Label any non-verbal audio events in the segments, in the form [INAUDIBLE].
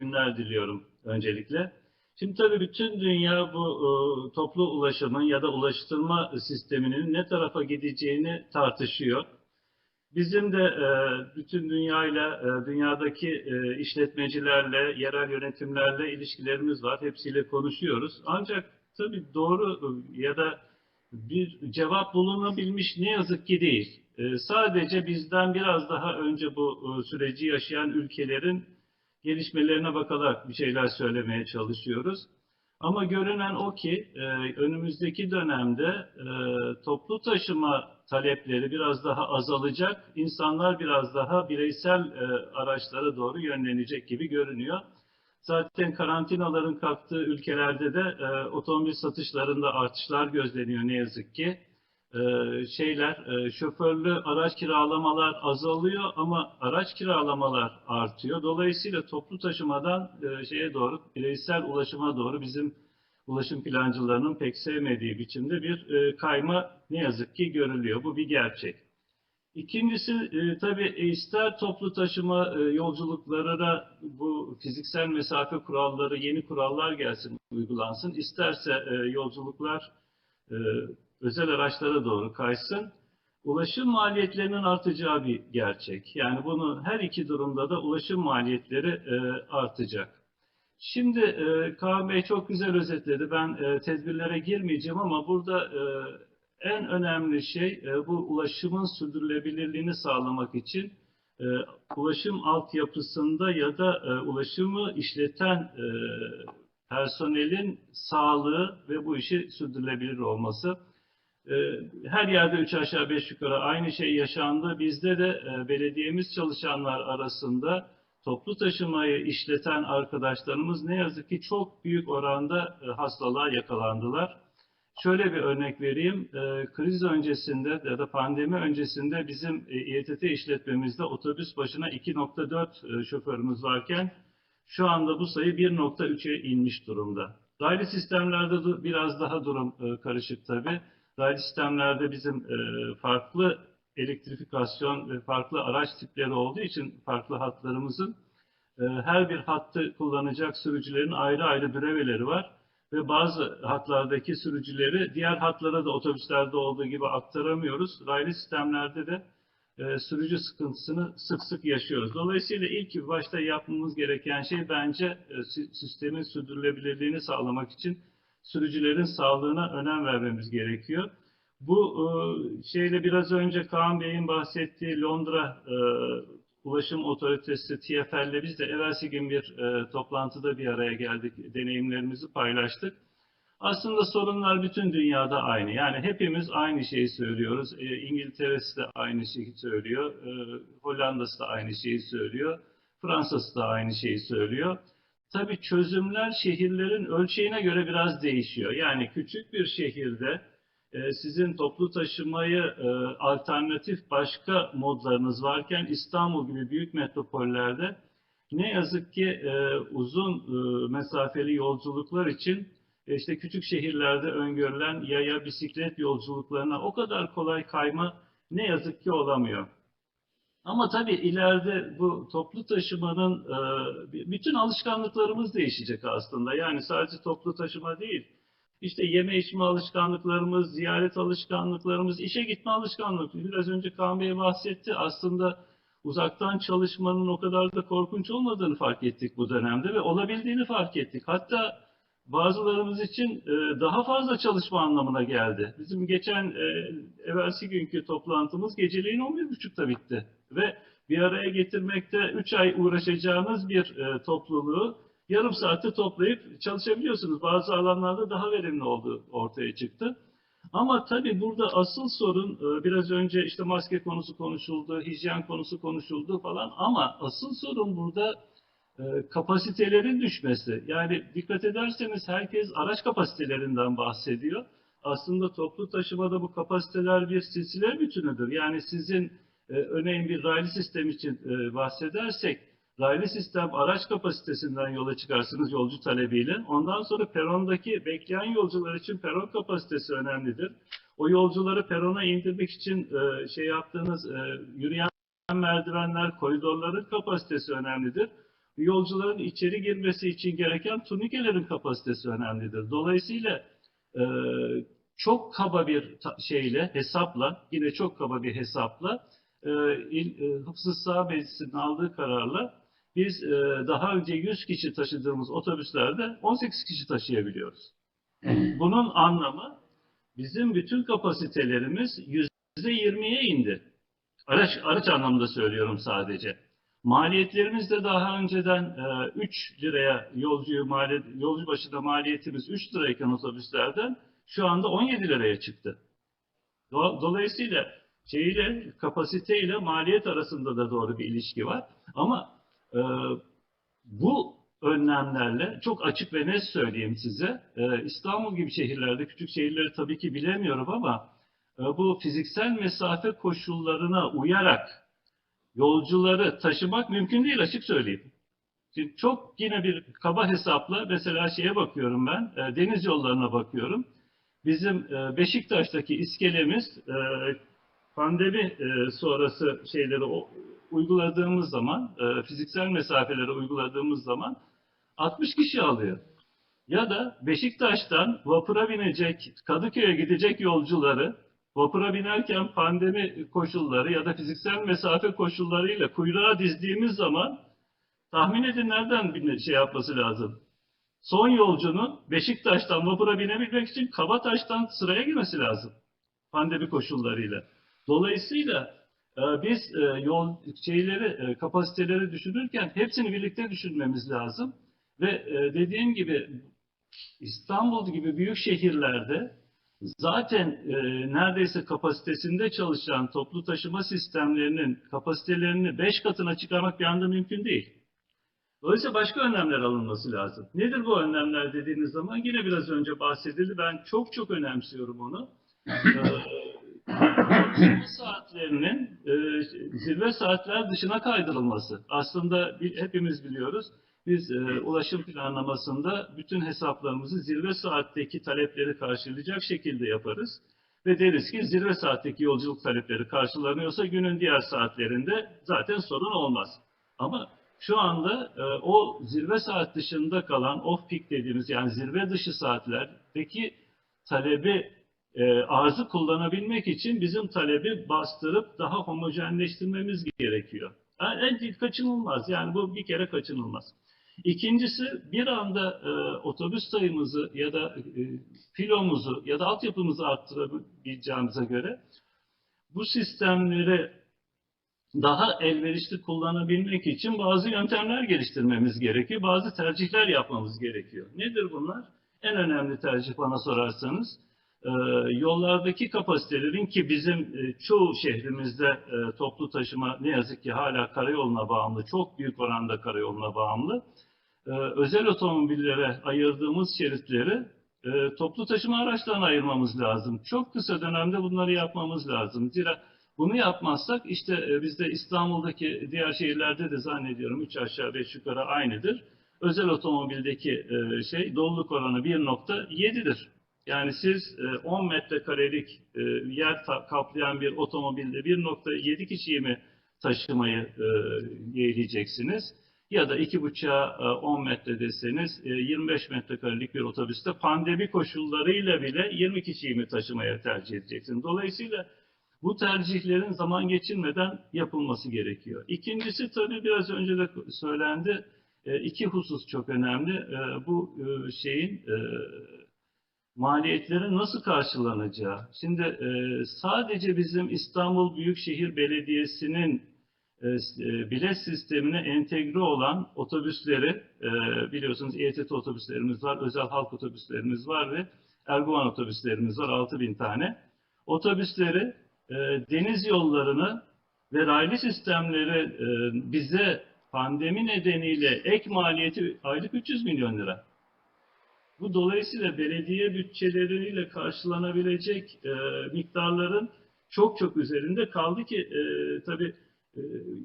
günler diliyorum öncelikle. Şimdi tabii bütün dünya bu e, toplu ulaşımın ya da ulaştırma sisteminin ne tarafa gideceğini tartışıyor. Bizim de e, bütün dünyayla, e, dünyadaki e, işletmecilerle, yerel yönetimlerle ilişkilerimiz var. Hepsiyle konuşuyoruz. Ancak tabii doğru e, ya da bir cevap bulunabilmiş ne yazık ki değil. E, sadece bizden biraz daha önce bu e, süreci yaşayan ülkelerin gelişmelerine bakarak bir şeyler söylemeye çalışıyoruz. Ama görünen o ki e, önümüzdeki dönemde e, toplu taşıma talepleri biraz daha azalacak, insanlar biraz daha bireysel e, araçlara doğru yönlenecek gibi görünüyor. Zaten karantinaların kalktığı ülkelerde de e, otomobil satışlarında artışlar gözleniyor ne yazık ki. E, şeyler, e, şoförlü araç kiralamalar azalıyor ama araç kiralamalar artıyor. Dolayısıyla toplu taşımadan e, şeye doğru, bireysel ulaşıma doğru bizim ulaşım plancılarının pek sevmediği biçimde bir kayma ne yazık ki görülüyor. Bu bir gerçek. İkincisi e, tabii ister toplu taşıma e, yolculuklarına bu fiziksel mesafe kuralları, yeni kurallar gelsin, uygulansın. İsterse e, yolculuklar özel araçlara doğru kaysın. Ulaşım maliyetlerinin artacağı bir gerçek. Yani bunu her iki durumda da ulaşım maliyetleri e, artacak. Şimdi e, Kaan Bey çok güzel özetledi. Ben e, tedbirlere girmeyeceğim ama burada e, en önemli şey bu ulaşımın sürdürülebilirliğini sağlamak için e, ulaşım altyapısında ya da ulaşımı işleten personelin sağlığı ve bu işi sürdürülebilir olması. E, her yerde üç aşağı beş yukarı aynı şey yaşandı. Bizde de e, belediyemiz çalışanlar arasında toplu taşımayı işleten arkadaşlarımız ne yazık ki çok büyük oranda e, hastalığa yakalandılar. Şöyle bir örnek vereyim. E, kriz öncesinde ya da pandemi öncesinde bizim İETT işletmemizde otobüs başına 2.4 e, şoförümüz varken şu anda bu sayı 1.3'e inmiş durumda. Raylı sistemlerde de biraz daha durum karışık tabii. Raylı sistemlerde bizim e, farklı elektrifikasyon ve farklı araç tipleri olduğu için farklı hatlarımızın e, her bir hattı kullanacak sürücülerin ayrı ayrı breveleri var ve bazı hatlardaki sürücüleri diğer hatlara da otobüslerde olduğu gibi aktaramıyoruz. Raylı sistemlerde de e, sürücü sıkıntısını sık sık yaşıyoruz. Dolayısıyla ilk başta yapmamız gereken şey bence e, sistemin sürdürülebilirliğini sağlamak için sürücülerin sağlığına önem vermemiz gerekiyor. Bu e, şeyle biraz önce Kaan Bey'in bahsettiği Londra e, Ulaşım Otoritesi TFL'le biz de evvelsi gün bir e, toplantıda bir araya geldik, deneyimlerimizi paylaştık. Aslında sorunlar bütün dünyada aynı. Yani hepimiz aynı şeyi söylüyoruz. E, İngiltere'si de aynı şeyi söylüyor. E, Hollanda'sı da aynı şeyi söylüyor. Fransa'sı da aynı şeyi söylüyor. Tabii çözümler şehirlerin ölçeğine göre biraz değişiyor. Yani küçük bir şehirde e, sizin toplu taşımayı e, alternatif başka modlarınız varken İstanbul gibi büyük metropollerde ne yazık ki e, uzun mesafeli yolculuklar için işte küçük şehirlerde öngörülen yaya bisiklet yolculuklarına o kadar kolay kayma ne yazık ki olamıyor. Ama tabii ileride bu toplu taşımanın bütün alışkanlıklarımız değişecek aslında. Yani sadece toplu taşıma değil işte yeme içme alışkanlıklarımız, ziyaret alışkanlıklarımız, işe gitme alışkanlıkları. Biraz önce Kaan Bey bahsetti. Aslında uzaktan çalışmanın o kadar da korkunç olmadığını fark ettik bu dönemde ve olabildiğini fark ettik. Hatta bazılarımız için e, daha fazla çalışma anlamına geldi. Bizim geçen e, evvelsi günkü toplantımız geceliğin 11.30'da bitti. Ve bir araya getirmekte 3 ay uğraşacağınız bir e, topluluğu yarım saatte toplayıp çalışabiliyorsunuz. Bazı alanlarda daha verimli olduğu ortaya çıktı. Ama tabii burada asıl sorun e, biraz önce işte maske konusu konuşuldu, hijyen konusu konuşuldu falan ama asıl sorun burada kapasitelerin düşmesi. Yani dikkat ederseniz herkes araç kapasitelerinden bahsediyor. Aslında toplu taşımada bu kapasiteler bir silsile bütünüdür. Yani sizin e, örneğin bir raylı sistem için bahsedersek raylı sistem araç kapasitesinden yola çıkarsınız yolcu talebiyle. Ondan sonra perondaki bekleyen yolcular için peron kapasitesi önemlidir. O yolcuları perona indirmek için e, şey yaptığınız e, yürüyen merdivenler, koridorların kapasitesi önemlidir. Yolcuların içeri girmesi için gereken turnikelerin kapasitesi önemlidir. Dolayısıyla e, çok kaba bir şeyle, hesapla, yine çok kaba bir hesapla e, il, e, Hıfzı Sağ Meclisi'nin aldığı kararla biz e, daha önce 100 kişi taşıdığımız otobüslerde 18 kişi taşıyabiliyoruz. Bunun anlamı bizim bütün kapasitelerimiz %20'ye indi. Araç, araç anlamında söylüyorum sadece. Maliyetlerimiz de daha önceden e, 3 liraya yolcuyu maliyet, yolcu başına maliyetimiz 3 lirayken otobüslerden şu anda 17 liraya çıktı. Do- Dolayısıyla şeyle kapasiteyle maliyet arasında da doğru bir ilişki var. Ama e, bu önlemlerle çok açık ve net söyleyeyim size. e, İstanbul gibi şehirlerde, küçük şehirleri tabii ki bilemiyorum ama e, bu fiziksel mesafe koşullarına uyarak yolcuları taşımak mümkün değil açık söyleyeyim. Şimdi çok yine bir kaba hesapla mesela şeye bakıyorum ben, e, deniz yollarına bakıyorum. Bizim e, Beşiktaş'taki iskelemiz e, pandemi e, sonrası şeyleri o- uyguladığımız zaman, e, fiziksel mesafeleri uyguladığımız zaman 60 kişi alıyor. Ya da Beşiktaş'tan vapura binecek, Kadıköy'e gidecek yolcuları vapura binerken pandemi koşulları ya da fiziksel mesafe koşullarıyla kuyruğa dizdiğimiz zaman tahmin edin nereden bir şey yapması lazım. Son yolcunun Beşiktaş'tan vapura binebilmek için Kabataş'tan sıraya girmesi lazım. Pandemi koşullarıyla. Dolayısıyla e, biz e, yol şeyleri, e, kapasiteleri düşünürken hepsini birlikte düşünmemiz lazım. Ve dediğim gibi İstanbul gibi büyük şehirlerde zaten e, neredeyse kapasitesinde çalışan toplu taşıma sistemlerinin kapasitelerini 5 katına çıkarmak bir anda mümkün değil. Dolayısıyla başka önlemler alınması lazım. Nedir bu önlemler dediğiniz zaman yine biraz önce bahsedildi. Ben çok çok önemsiyorum onu. Ee, [LAUGHS] saatlerinin e, zirve saatler dışına kaydırılması. Aslında hepimiz biliyoruz. Biz e, ulaşım planlamasında bütün hesaplarımızı zirve saatteki talepleri karşılayacak şekilde yaparız. Ve deriz ki zirve saatteki yolculuk talepleri karşılanıyorsa günün diğer saatlerinde zaten sorun olmaz. Ama şu anda e, o zirve saat dışında kalan off-peak dediğimiz yani zirve dışı saatlerdeki talebi e, arzı kullanabilmek için bizim talebi bastırıp daha homojenleştirmemiz gerekiyor. Yani kaçınılmaz yani bu bir kere kaçınılmaz. İkincisi bir anda e, otobüs sayımızı ya da e, filomuzu ya da altyapımızı arttırabileceğimize göre bu sistemleri daha elverişli kullanabilmek için bazı yöntemler geliştirmemiz gerekiyor. Bazı tercihler yapmamız gerekiyor. Nedir bunlar? En önemli tercih bana sorarsanız e, yollardaki kapasitelerin ki bizim e, çoğu şehrimizde e, toplu taşıma ne yazık ki hala karayoluna bağımlı, çok büyük oranda karayoluna bağımlı. E, özel otomobillere ayırdığımız şeritleri e, toplu taşıma araçlarına ayırmamız lazım. Çok kısa dönemde bunları yapmamız lazım. Zira bunu yapmazsak işte e, bizde İstanbul'daki diğer şehirlerde de zannediyorum 3 aşağı 5 yukarı aynıdır. Özel otomobildeki e, şey doluluk oranı 1.7'dir. Yani siz e, 10 metrekarelik yer kaplayan bir otomobilde 1.7 kişiyi mi taşımayı yeğleyeceksiniz? Ya da 2.5'a e, 10 metre deseniz e, 25 metrekarelik bir otobüste pandemi koşullarıyla bile 20 kişiyi mi taşımaya tercih edeceksiniz? Dolayısıyla bu tercihlerin zaman geçirmeden yapılması gerekiyor. İkincisi tabii biraz önce de söylendi. E, iki husus çok önemli. E, bu e, şeyin e, maliyetlerin nasıl karşılanacağı. Şimdi e, sadece bizim İstanbul Büyükşehir Belediyesi'nin e, e, bilet sistemine entegre olan otobüsleri e, biliyorsunuz İETT otobüslerimiz var, özel halk otobüslerimiz var ve Erguvan otobüslerimiz var 6000 tane. Otobüsleri e, deniz yollarını ve raylı sistemleri e, bize pandemi nedeniyle ek maliyeti aylık 300 milyon lira. Bu dolayısıyla belediye bütçeleriyle karşılanabilecek e, miktarların çok çok üzerinde kaldı ki e, tabii e,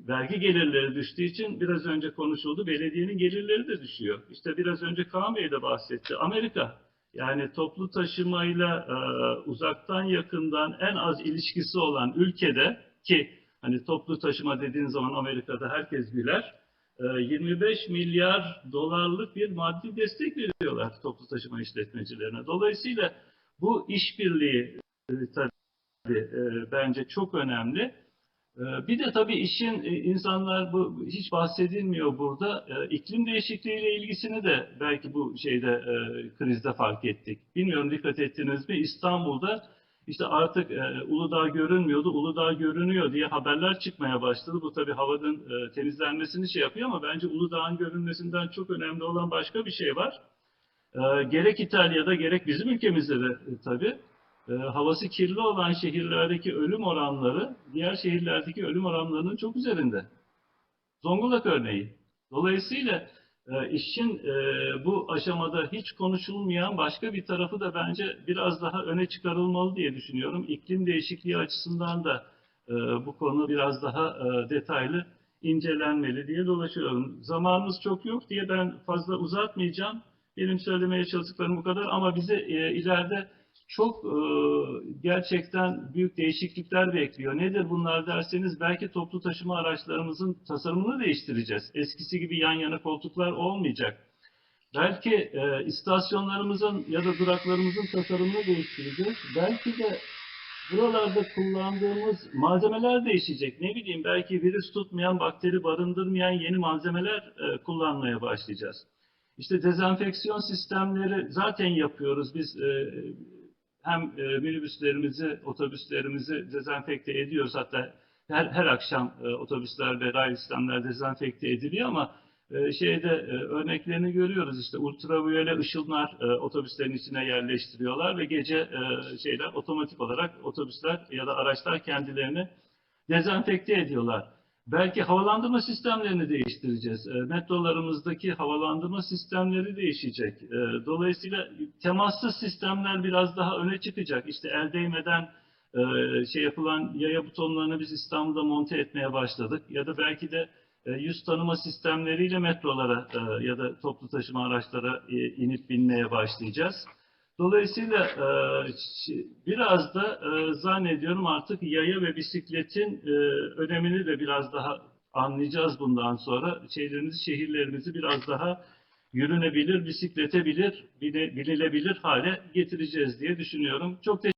vergi gelirleri düştüğü için biraz önce konuşuldu. Belediyenin gelirleri de düşüyor. İşte biraz önce Kaan Bey de bahsetti. Amerika yani toplu taşımayla e, uzaktan yakından en az ilişkisi olan ülkede ki hani toplu taşıma dediğin zaman Amerika'da herkes güler. e, 25 milyar dolarlık bir maddi destek veriyorlar toplu taşıma işletmecilerine. Dolayısıyla bu işbirliği e, tabii e, bence çok önemli. E, Bir de tabii işin e, insanlar bu hiç bahsedilmiyor burada. E, iklim değişikliğiyle ilgisini de belki bu şeyde e, krizde fark ettik. Bilmiyorum dikkat ettiniz mi? İstanbul'da işte artık e, Uludağ görünmüyordu, Uludağ görünüyor diye haberler çıkmaya başladı. Bu tabii havanın temizlenmesini şey yapıyor ama bence Uludağ'ın görünmesinden çok önemli olan başka bir şey var. E, gerek İtalya'da gerek bizim ülkemizde de tabii e, havası kirli olan şehirlerdeki ölüm oranları diğer şehirlerdeki ölüm oranlarının çok üzerinde. Zonguldak örneği. Dolayısıyla e, işin e, bu aşamada hiç konuşulmayan başka bir tarafı da bence biraz daha öne çıkarılmalı diye düşünüyorum. İklim değişikliği açısından da e, bu konu biraz daha e, detaylı incelenmeli diye dolaşıyorum. Zamanımız çok yok diye ben fazla uzatmayacağım. Benim söylemeye çalıştıklarım bu kadar ama bize e, ileride çok e, gerçekten büyük değişiklikler bekliyor. Nedir bunlar derseniz belki toplu taşıma araçlarımızın tasarımını değiştireceğiz. Eskisi gibi yan yana koltuklar olmayacak. Belki e, istasyonlarımızın ya da duraklarımızın tasarımını değiştireceğiz. Belki de buralarda kullandığımız malzemeler değişecek. Ne bileyim belki virüs tutmayan, bakteri barındırmayan yeni malzemeler e, kullanmaya başlayacağız. İşte dezenfeksiyon sistemleri zaten yapıyoruz. Biz e, hem e, minibüslerimizi, otobüslerimizi dezenfekte ediyoruz. Hatta her, her akşam e, otobüsler ve raylı sistemler dezenfekte ediliyor ama e, şeyde e, örneklerini görüyoruz. İşte ultraviyole ışınlar e, otobüslerin içine yerleştiriyorlar ve gece e, şeyler otomatik olarak otobüsler ya da araçlar kendilerini dezenfekte ediyorlar. Belki havalandırma sistemlerini değiştireceğiz. E, Metrolarımızdaki havalandırma sistemleri değişecek. E, Dolayısıyla temassız sistemler biraz daha öne çıkacak. İşte el değmeden e, şey yapılan yaya butonlarını biz İstanbul'da monte etmeye başladık. Ya da belki de yüz tanıma sistemleriyle metrolara ya da toplu taşıma araçlara inip binmeye başlayacağız. Dolayısıyla e, biraz da e, zannediyorum artık yaya ve bisikletin e, önemini de biraz daha anlayacağız bundan sonra. Şeylerimizi, şehirlerimizi biraz daha yürünebilir, bisikletebilir, bililebilir hale getireceğiz diye düşünüyorum. Çok teşekkür